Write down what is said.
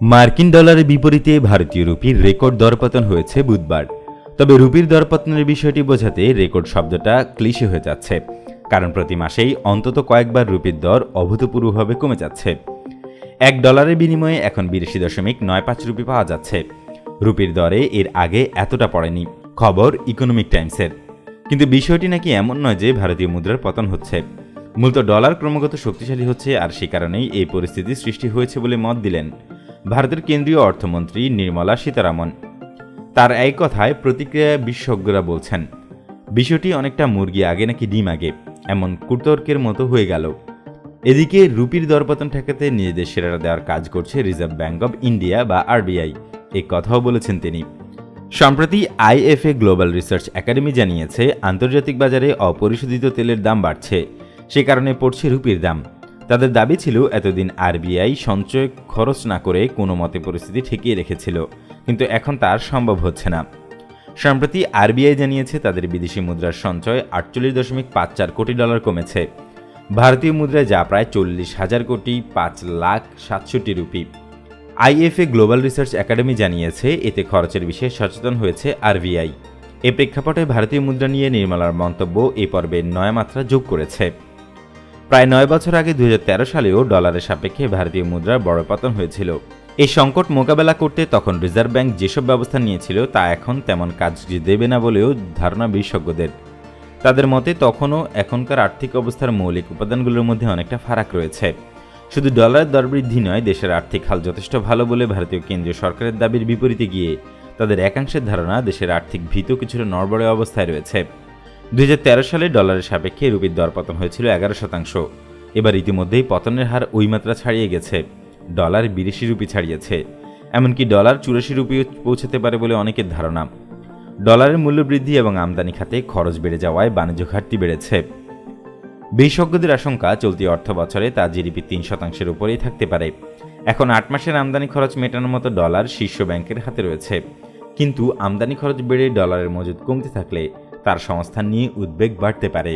মার্কিন ডলারের বিপরীতে ভারতীয় রুপির রেকর্ড দরপতন হয়েছে বুধবার। তবে রুপির দরপতনের বিষয়টি বোঝাতে রেকর্ড শব্দটা ক্লিশে হয়ে যাচ্ছে, কারণ প্রতি মাসেই অন্তত কয়েকবার রুপির দর অভূতপূর্বভাবে কমে যাচ্ছে। এক ডলারের বিনিময়ে এখন বিরাশি দশমিক নয় পাঁচ রুপি পাওয়া যাচ্ছে। রুপির দরে এর আগে এতটা পড়েনি, খবর ইকোনমিক টাইমসের। কিন্তু বিষয়টি নাকি এমন নয় যে ভারতীয় মুদ্রার পতন হচ্ছে। মূলত ডলার ক্রমাগত শক্তিশালী হচ্ছে আর সে কারণেই এই পরিস্থিতি সৃষ্টি হয়েছে বলে মত দিলেন ভারতের কেন্দ্রীয় অর্থমন্ত্রী নির্মলা সীতারামন। তার এই কথায় প্রতিক্রিয়া বিশেষজ্ঞরা বলছেন, বিষয়টি অনেকটা মুরগি আগে নাকি ডিম আগে, এমন কুতর্কের মতো হয়ে গেল। এদিকে রুপির দরপতন ঠেকাতে নিজেদের সেরা দেওয়ার কাজ করছে রিজার্ভ ব্যাঙ্ক অব ইন্ডিয়া বা আরবিআই এই কথাও বলেছেন তিনি। সম্প্রতি আইএফএ গ্লোবাল রিসার্চ একাডেমি জানিয়েছে, আন্তর্জাতিক বাজারে অপরিশোধিত তেলের দাম বাড়ছে। সে কারণে পড়ছে রুপির দাম। তাদের দাবি ছিল এতদিন আরবিআই সঞ্চয় খরচ না করে কোনো মতে পরিস্থিতি ঠেকিয়ে রেখেছিল, কিন্তু এখন তার সম্ভব হচ্ছে না। সম্প্রতি আরবিআই জানিয়েছে, তাদের বিদেশি মুদ্রার সঞ্চয় আটচল্লিশ দশমিক পাঁচ চার কোটি ডলার কমেছে। ভারতীয় মুদ্রায় যা প্রায় চল্লিশ হাজার কোটি পাঁচ লাখ সাতষট্টি rupee. IFA global research academy জানিয়েছে, এতে খরচের বিষয়ে সচেতন হয়েছে আরবিআই এ প্রেক্ষাপটে ভারতীয় মুদ্রা নিয়ে নির্মলার মন্তব্য এ পর্বে নয়া মাত্রা যোগ করেছে। প্রায় নয় বছর আগে দু হাজার তেরো সালেও ডলারের সাপেক্ষে ভারতীয় মুদ্রার বড় পতন হয়েছিল। এই সংকট মোকাবেলা করতে তখন রিজার্ভ ব্যাংক যেসব ব্যবস্থা নিয়েছিল তা এখন তেমন কাজ দেবে না বলেও ধারণা বিশেষজ্ঞদের। তাদের মতে তখনও এখনকার আর্থিক অবস্থার মৌলিক উপাদানগুলোর মধ্যে অনেকটা ফারাক রয়েছে। শুধু ডলারের দর বৃদ্ধি নয়, দেশের আর্থিক হাল যথেষ্ট ভালো বলে ভারতীয় কেন্দ্রীয় সরকারের দাবির বিপরীতে গিয়ে তাদের একাংশের ধারণা দেশের আর্থিক ভীত কিছুটা নড়বড়ে অবস্থায় রয়েছে। দুই হাজার তেরো সালে ডলারের সাপেক্ষে রুপির দরপতন হয়েছিল এগারো শতাংশ। এবার ইতিমধ্যেই পতনের হার ওই মাত্রা ছাড়িয়ে গেছে। ডলার বিরাশি রুপি ছাড়িয়েছে। এমনকি ডলার চুরাশি রুপিও পৌঁছাতে পারে বলে অনেকের ধারণা। ডলারের মূল্য বৃদ্ধি এবং আমদানি খাতে খরচ বেড়ে যাওয়ায় বাণিজ্য ঘাটতি বেড়েছে। বিশেষজ্ঞদের আশঙ্কা, চলতি অর্থ বছরে তা জিডিপি তিন শতাংশের উপরেই থাকতে পারে। এখন আট মাসের আমদানি খরচ মেটানোর মতো ডলার শীর্ষ ব্যাংকের হাতে রয়েছে। কিন্তু আমদানি খরচ বেড়ে ডলারের মজুদ কমতে থাকলে তার সংস্থান নিয়ে উদ্বেগ বাড়তে পারে।